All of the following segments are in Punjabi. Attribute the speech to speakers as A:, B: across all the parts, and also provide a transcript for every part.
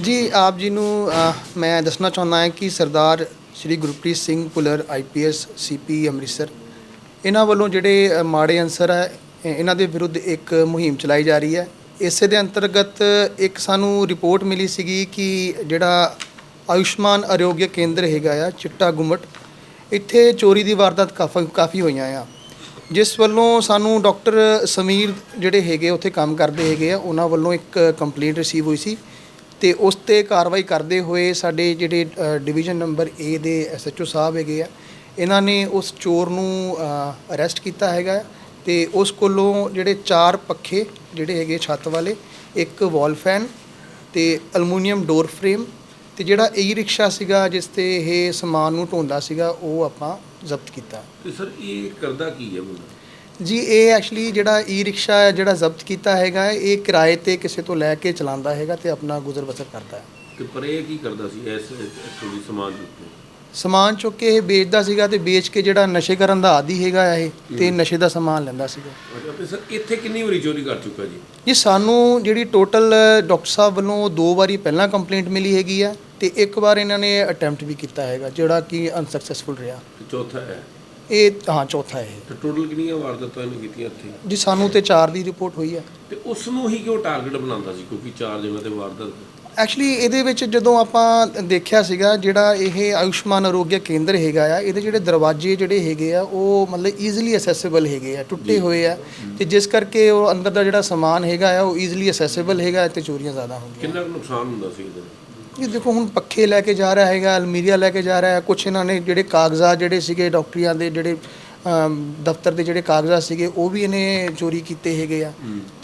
A: ਜੀ ਆਪ ਜੀ ਨੂੰ ਅ, ਮੈਂ ਦੱਸਣਾ ਚਾਹੁੰਦਾ ਹਾਂ ਕਿ ਸਰਦਾਰ ਸ਼੍ਰੀ ਗੁਰਪ੍ਰੀਤ ਸਿੰਘ ਭੁੱਲਰ ਆਈਪੀਐਸ ਸੀਪੀ ਅੰਮ੍ਰਿਤਸਰ ਇਹਨਾਂ ਵੱਲੋਂ ਜਿਹੜੇ ਅ, ਮਾੜੇ ਅਨਸਰ ਹੈ ਇਹ- ਇਹਨਾਂ ਦੇ ਵਿਰੁੱਧ ਇੱਕ ਮੁਹਿੰਮ ਚਲਾਈ ਜਾ ਰਹੀ ਹੈ। ਇਸੇ ਦੇ ਅੰਤਰਗਤ ਇੱਕ ਸਾਨੂੰ ਰਿਪੋਰਟ ਮਿਲੀ ਸੀਗੀ ਕਿ ਜਿਹੜਾ ਆਯੁਸ਼ਮਾਨ ਆਰੋਗਯ ਕੇਂਦਰ ਹੈਗਾ ਆ ਚਿੱਟਾ ਗੁੰਮਟ ਇੱਥੇ ਚੋਰੀ ਦੀ ਵਾਰਦਾਤ ਕਾਫੀ ਕਾਫੀ ਹੋਈਆਂ ਆ। ਜਿਸ ਵੱਲੋਂ ਸਾਨੂੰ ਡਾਕਟਰ ਸਮੀਰ ਜਿਹੜੇ ਹੈਗੇ ਉੱਥੇ ਕੰਮ ਕਰਦੇ ਹੈਗੇ ਆ ਉਹਨਾਂ ਵੱਲੋਂ ਇੱਕ ਕੰਪਲੇਂਟ ਰਿਸੀਵ ਹੋਈ ਸੀ। ਤੇ ਉਸ ਤੇ ਕਾਰਵਾਈ ਕਰਦੇ ਹੋਏ ਸਾਡੇ ਜਿਹੜੇ ਡਿਵੀਜ਼ਨ ਨੰਬਰ A ਦੇ ਐਸਐਚਓ ਸਾਹਿਬ ਹੈਗੇ ਆ, ਇਹਨਾਂ ਨੇ ਉਸ ਚੋਰ ਨੂੰ ਅਰੈਸਟ ਕੀਤਾ ਹੈਗਾ ਤੇ ਉਸ ਕੋਲੋਂ ਜਿਹੜੇ ਚਾਰ ਪੱਖੇ ਜਿਹੜੇ ਹੈਗੇ ਛੱਤ ਵਾਲੇ, ਇੱਕ ਵਾਲ ਫੈਨ ਤੇ ਅਲਮੂਨੀਅਮ ਡੋਰ ਫਰੇਮ ਤੇ ਜਿਹੜਾ ਈ ਰਿਕਸ਼ਾ ਸੀਗਾ ਜਿਸ ਤੇ ਇਹ ਸਮਾਨ ਨੂੰ ਢੋਂਦਾ ਸੀਗਾ, ਉਹ ਆਪਾਂ ਜ਼ਬਤ ਕੀਤਾ।
B: ਤੇ ਸਰ, ਇਹ ਕਰਦਾ ਕੀ ਹੈ ਮੁੰਡਾ?
A: ਜੀ ਇਹ ਐਕਚੁਅਲੀ ਜਿਹੜਾ ਈ ਰਿਕਸ਼ਾ ਹੈ ਜਿਹੜਾ ਜ਼ਬਤ ਕੀਤਾ ਹੈਗਾ ਹੈ, ਇਹ ਕਿਰਾਏ ਤੇ ਕਿਸੇ ਤੋਂ ਲੈ ਕੇ ਚਲਾਉਂਦਾ ਹੈਗਾ ਤੇ ਆਪਣਾ ਗੁਜ਼ਰ ਬਸਰ ਕਰਦਾ ਹੈ।
B: ਤੇ ਪਰ ਇਹ ਕੀ ਕਰਦਾ ਸੀ ਇਸ ਐਕਚੁਅਲੀ ਸਮਾਨ ਦੇ ਉੱਤੇ
A: ਸਮਾਨ ਚੁੱਕ ਕੇ ਇਹ ਵੇਚਦਾ ਸੀਗਾ ਤੇ ਵੇਚ ਕੇ ਜਿਹੜਾ ਨਸ਼ੇ ਕਰਨ ਦਾ ਆਦੀ ਹੈਗਾ ਇਹ ਤੇ ਨਸ਼ੇ ਦਾ ਸਮਾਨ ਲੈਂਦਾ ਸੀਗਾ।
B: ਅੱਛਾ ਤੇ ਸਰ ਇੱਥੇ ਕਿੰਨੀ ਵਾਰੀ ਚੋਰੀ ਕਰ ਚੁੱਕਾ ਜੀ?
A: ਜੀ ਸਾਨੂੰ ਜਿਹੜੀ ਟੋਟਲ ਡਾਕਟਰ ਸਾਹਿਬ ਵੱਲੋਂ ਦੋ ਵਾਰੀ ਪਹਿਲਾਂ ਕੰਪਲੇਂਟ ਮਿਲੀ ਹੈਗੀ ਆ ਤੇ ਇੱਕ ਵਾਰ ਇਹਨਾਂ ਨੇ ਅਟੈਂਪਟ ਵੀ ਕੀਤਾ ਹੈਗਾ ਜਿਹੜਾ ਕਿ ਅਨਸਕਸੈਸਫੁਲ ਰਿਹਾ।
B: ਤੇ ਚੌਥਾ ਹੈ?
A: ਇਹ ਹਾਂ ਚੌਥਾ ਇਹ
B: ਤੇ ਟੋਟਲ ਕਿੰਨੀਆਂ ਵਾਰਦਾਤਾਂ ਇਹਨੇ ਕੀਤੀਆਂ ਇੱਥੇ?
A: ਜੀ ਸਾਨੂੰ ਤੇ 4 ਦੀ ਰਿਪੋਰਟ ਹੋਈ ਹੈ।
B: ਤੇ ਉਸ ਨੂੰ ਹੀ ਕਿਉਂ ਟਾਰਗੇਟ ਬਣਾਉਂਦਾ ਸੀ? ਕਿਉਂਕਿ ਚਾਰ ਜਗ੍ਹਾ ਤੇ ਵਾਰਦਾਤ।
A: ਐਕਚੁਅਲੀ ਇਹਦੇ ਵਿੱਚ ਜਦੋਂ ਆਪਾਂ ਦੇਖਿਆ ਸੀਗਾ ਜਿਹੜਾ ਇਹ ਆਯੁਸ਼ਮਾਨ ਆਰੋਗਯ ਕੇਂਦਰ ਹੈਗਾ ਆ ਇਹਦੇ ਜਿਹੜੇ ਦਰਵਾਜ਼ੇ ਜਿਹੜੇ ਹੈਗੇ ਆ ਉਹ ਮਤਲਬ ਈਜ਼ੀਲੀ ਅਸੈਸਿਬਲ ਹੈਗੇ ਆ ਟੁੱਟੇ ਹੋਏ ਆ। ਤੇ ਜਿਸ ਕਰਕੇ ਉਹ ਅੰਦਰ ਦਾ ਜਿਹੜਾ ਸਮਾਨ ਹੈਗਾ ਆ ਉਹ ਈਜ਼ੀਲੀ ਅਸੈਸਿਬਲ ਹੈਗਾ ਤੇ ਚੋਰੀਆਂ ਜ਼ਿਆਦਾ ਹੁੰਦੀਆਂ
B: ਕਿੰਨਾ ਕੁ ਨੁਕਸਾਨ ਹੁੰਦਾ ਸੀ ਇਹਦੇ
A: ਇਹ ਦੇਖੋ ਹੁਣ ਪੱਖੇ ਲੈ ਕੇ ਜਾ ਰਿਹਾ ਹੈਗਾ ਅਲਮੀਰੀਆ ਲੈ ਕੇ ਜਾ ਰਿਹਾ ਹੈ ਕੁਛ ਇਹਨਾਂ ਨੇ ਜਿਹੜੇ ਕਾਗਜ਼ਾਤ ਜਿਹੜੇ ਸੀਗੇ ਡਾਕਟਰੀਆਂ ਦੇ ਜਿਹੜੇ ਦਫ਼ਤਰ ਦੇ ਜਿਹੜੇ ਕਾਗਜ਼ਾਤ ਸੀਗੇ ਉਹ ਵੀ ਇਹਨੇ ਚੋਰੀ ਕੀਤੇ ਹੈਗੇ ਆ।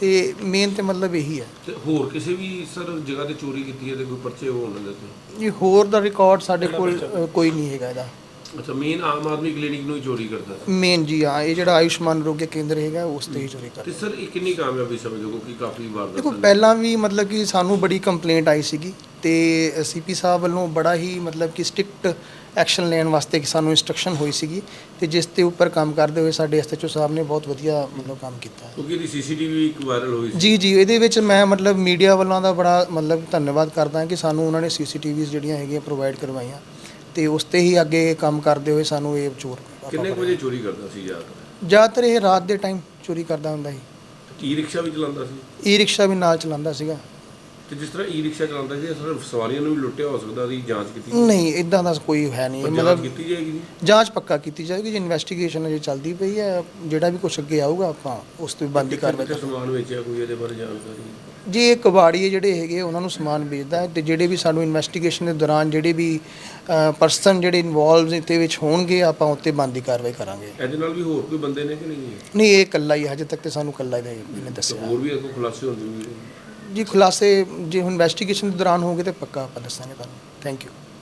A: ਤੇ ਮੇਨ ਤੇ ਮਤਲਬ ਇਹੀ ਹੈ।
B: ਤੇ ਹੋਰ ਕਿਸੇ ਵੀ ਸਰ ਜਗ੍ਹਾ ਤੇ ਚੋਰੀ ਕੀਤੀ ਹੈ ਤੇ ਕੋਈ ਪਰਚੇ ਹੋਣ ਦੇ ਤੇ
A: ਜੀ ਹੋਰ ਦਾ ਰਿਕਾਰਡ ਸਾਡੇ ਕੋਲ ਕੋਈ ਨਹੀਂ ਹੈਗਾ ਇਹਦਾ।
B: ਅੱਛਾ ਮੇਨ ਆਮ ਆਦਮੀ ਕਲੀਨਿਕ ਨੂੰ ਹੀ ਚੋਰੀ ਕਰਦਾ ਸੀ
A: ਮੇਨ ਜੀ ਹਾਂ ਇਹ ਜਿਹੜਾ ਆਯੁਸ਼ਮਾਨ ਆਰੋਗਯ ਕੇਂਦਰ ਹੈਗਾ ਉਸ ਤੇ ਹੀ ਚੋਰੀ ਕਰ
B: ਤੇ ਸਰ ਇਹ ਕਿੰਨੀ ਕਾਮਯਾਬੀ ਸਮਝੋ ਕਿਉਂਕਿ ਕਾਫੀ
A: ਦੇਖੋ
B: ਵਾਰਦਾਤਾਂ
A: ਪਹਿਲਾਂ ਵੀ ਮਤਲਬ ਕਿ ਸਾਨੂੰ ਬੜੀ ਕੰਪਲੇਂਟ ਆਈ ਸੀਗੀ। ਤੇ ਸੀਪੀ ਸਾਹਿਬ ਵੱਲੋਂ ਬੜਾ ਹੀ ਮਤਲਬ ਕਿ ਸਟ੍ਰਿਕਟ ਐਕਸ਼ਨ ਲੈਣ ਵਾਸਤੇ ਕਿ ਸਾਨੂੰ ਇਨਸਟਰਕਸ਼ਨ ਹੋਈ ਸੀਗੀ ਤੇ ਜਿਸ ਦੇ ਉੱਪਰ ਕੰਮ ਕਰਦੇ ਹੋਏ ਸਾਡੇ ਐਸਐਚਓ ਸਾਹਿਬ ਨੇ ਬਹੁਤ ਵਧੀਆ ਮਤਲਬ ਕੰਮ ਕੀਤਾ।
B: ਕਿਉਂਕਿ ਇਹਦੀ ਸੀਸੀਟੀਵੀ ਇੱਕ ਵਾਇਰਲ ਹੋਈ ਸੀ।
A: ਜੀ ਜੀ ਇਹਦੇ ਵਿੱਚ ਮੈਂ ਮਤਲਬ ਮੀਡੀਆ ਵੱਲੋਂ ਦਾ ਬੜਾ ਮਤਲਬ ਧੰਨਵਾਦ ਕਰਦਾ ਹਾਂ ਕਿ ਸਾਨੂੰ ਉਹਨਾਂ ਨੇ ਸੀਸੀਟੀਵੀਜ਼ ਜਿਹੜੀਆਂ ਹੈਗੀਆਂ ਪ੍ਰੋਵਾਈਡ ਕਰਵਾਈਆਂ ਤੇ ਉਸ ਤੇ ਹੀ ਅੱਗੇ ਕੰਮ ਕਰਦੇ ਹੋਏ ਸਾਨੂੰ ਇਹ ਚੋਰ
B: ਕਿੰਨੇ ਕੁ ਵਜੇ ਚੋਰੀ ਕਰਦਾ ਸੀ ਜ਼ਿਆਦਾਤਰ
A: ਜ਼ਿਆਦਾਤਰ ਇਹ ਰਾਤ ਦੇ ਟਾਈਮ ਚੋਰੀ ਕਰਦਾ ਹੁੰਦਾ ਸੀ।
B: ਈ ਰਿਕਸ਼ਾ ਵੀ ਚਲਾਉਂਦਾ ਸੀ?
A: ਈ ਰਿਕਸ਼ਾ ਵੀ ਨਾਲ ਚਲਾਉਂਦਾ ਸੀਗਾ।
B: ਤੇ ਜਿਸ ਤਰ੍ਹਾਂ ਈ ਰਿਕਸ਼ਾ ਚਲਾਉਂਦਾ ਸੀ ਸਰ ਸਵਾਰੀਆਂ ਨੂੰ ਵੀ ਲੁੱਟਿਆ ਹੋ ਸਕਦਾ ਦੀ ਜਾਂਚ ਕੀਤੀ
A: ਨਹੀਂ ਇਦਾਂ ਦਾ ਕੋਈ ਹੈ ਨਹੀਂ।
B: ਜਾਂਚ
A: ਮਤਲਬ
B: ਕੀਤੀ ਜਾਏਗੀ ਜੀ।
A: ਜਾਂਚ ਪੱਕਾ ਕੀਤੀ ਜਾਏਗੀ ਜੀ ਇਨਵੈਸਟੀਗੇਸ਼ਨ ਅਜੇ ਚੱਲਦੀ ਪਈ ਹੈ ਜਿਹੜਾ ਵੀ ਕੁਝ ਅੱਗੇ ਆਊਗਾ ਆਪਾਂ ਉਸ ਤੋਂ ਵੀ ਬੰਦੀ ਕਾਰਵਾਈ
B: ਕਿੱਥੇ ਸਮਾਨ ਵੇਚਿਆ ਕੋਈ ਇਹਦੇ ਬਾਰੇ ਜਾਣਕਾਰੀ?
A: ਜੀ ਇਹ ਕਬਾੜੀਏ ਜਿਹੜੇ ਹੈਗੇ ਉਹਨਾਂ ਨੂੰ ਸਮਾਨ ਵੇਚਦਾ ਹੈ ਤੇ ਜਿਹੜੇ ਵੀ ਸਾਨੂੰ ਇਨਵੈਸਟੀਗੇਸ਼ਨ ਦੇ ਦੌਰਾਨ ਜਿਹੜੇ ਵੀ ਪਰਸਨ ਜਿਹੜੇ ਇਨਵੋਲਵ ਇਹਦੇ ਵਿੱਚ ਹੋਣਗੇ ਆਪਾਂ ਉੱਤੇ ਬੰਦੀ ਕਾਰਵਾਈ ਕਰਾਂਗੇ।
B: ਇਹਦੇ ਨਾਲ ਵੀ ਹੋਰ ਕੋਈ ਬੰਦੇ ਨੇ ਕਿ ਨਹੀਂ? ਹੈ
A: ਨਹੀਂ ਇਹ ਇਕੱਲਾ ਹੀ ਹੈ, ਹਜੇ ਤੱਕ ਤੇ ਸਾਨੂੰ ਇਕੱਲਾ ਹੀ ਇਹਨੇ
B: ਤੇ
A: ਦੱਸਿਆ।
B: ਹੋਰ ਵੀ ਇਹਦੇ ਕੋਲ ਖੁਲਾਸੇ ਹੁੰਦੇ ਵੀ
A: ਜੀ ਖੁਲਾਸੇ ਜੇ ਇਨਵੈਸਟੀਗੇਸ਼ਨ ਦੇ ਦੌਰਾਨ ਹੋਗੇ ਤੇ ਪੱਕਾ ਆਪਾਂ ਦੱਸਾਂਗੇ ਤੁਹਾਨੂੰ। Thank you